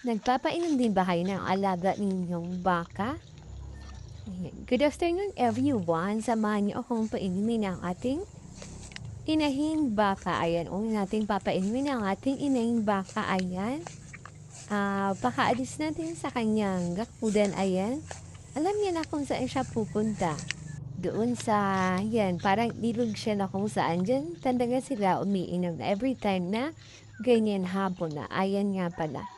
Nagpapainom din ba kayo ng alaga ninyong baka? Good afternoon everyone. Samahan niyo akong painumin ang ating inahing baka. Ayan, una natin papainumin ang ating inahing baka. Ayan. Ah, pakaalis natin sa kanyang gakudan. Ayan. Alam niya na kung saan siya pupunta. Doon sa, yan, parang ilog siya na kung saan dyan. Tanda nga sila umiinom na every time na ganyan hapon na. Ayan nga pala.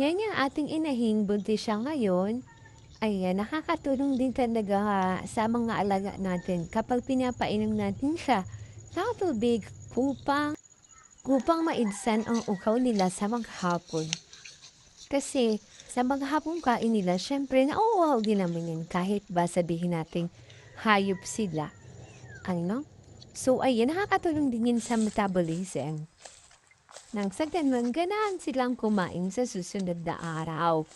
Yan yung ating inahing buntis siya ngayon. Ayan, nakakatulong din talaga ah, sa mga alaga natin kapag pinapainom natin siya ng tubig upang, upang maidsan ang ukaw nila sa maghapon. Kasi sa maghapong kain nila, syempre nauuhaw din naman yan kahit ba sabihin natin hayop sila. Ano? So, ayan, nakakatulong din yan sa metabolism. Nang sa ganun, ganahan silang kumain sa susunod na araw.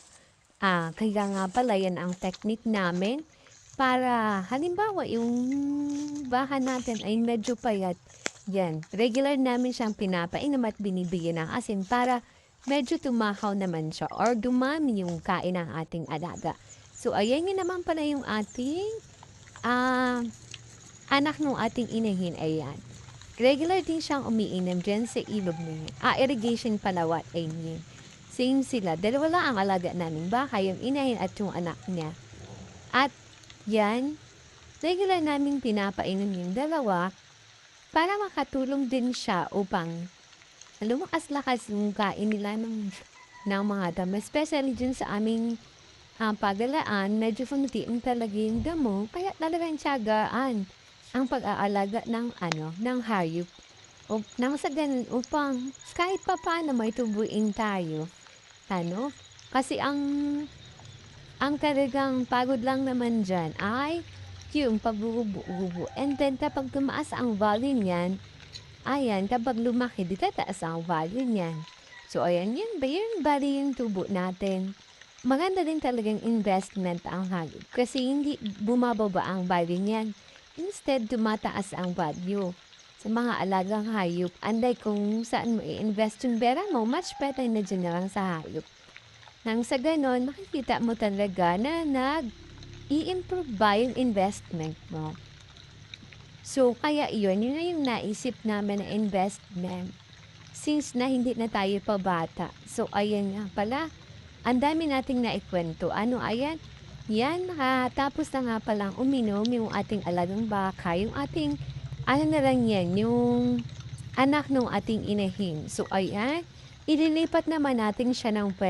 Ah, kaya nga pala yan ang technique namin para halimbawa yung bahan natin ay medyo payat. Yan, regular namin siyang pinapainom at binibigyan ng asin para medyo tumahaw naman siya or dumami yung kain ng ating alaga. So, ayan yun naman pala yung ating ah, anak ng ating inahin. Ayan. Regular din siyang umiinom dyan sa ilog niya. Ah, irrigation pala what I mean. Same sila. Dalawa lang ang alaga namin baka, yung inahin at yung anak niya. At yan, regular naming pinapainom yung dalawa para makatulong din siya upang lumakas-lakas yung kain nila ng, ng mga damo. Especially dyan sa aming ah, pagalaan, medyo funtiing talaga yung damo. Kaya talagang tiyagaan ang pag-aalaga ng ano, ng hayop. O, nang ganun, upang kahit pa paano may tubuin tayo. Ano? Kasi ang ang talagang pagod lang naman dyan ay yung pagbububo. And then kapag tumaas ang value niyan, ayan, kapag lumaki, di tataas ang value niyan. So, ayan, yun ba yun? Bali yung tubo natin. Maganda din talagang investment ang hayop kasi hindi bumababa ang value niyan. Instead, tumataas ang value sa mga alagang hayop. Anday kung saan mo i-invest yung pera mo, much better na dyan na lang sa hayop. Nang sa ganon, makikita mo talaga na nag i-improve ba yung investment mo. So, kaya iyon, yun na yung naisip namin na investment. Since na hindi na tayo pa bata. So, ayan nga pala. Ang dami nating naikwento. Ano, ayan? Yan, ha, tapos na nga palang uminom yung ating alagang baka, yung ating, ano na lang yan, yung anak ng ating inahin. So, ayan, ililipat naman natin siya ng pwede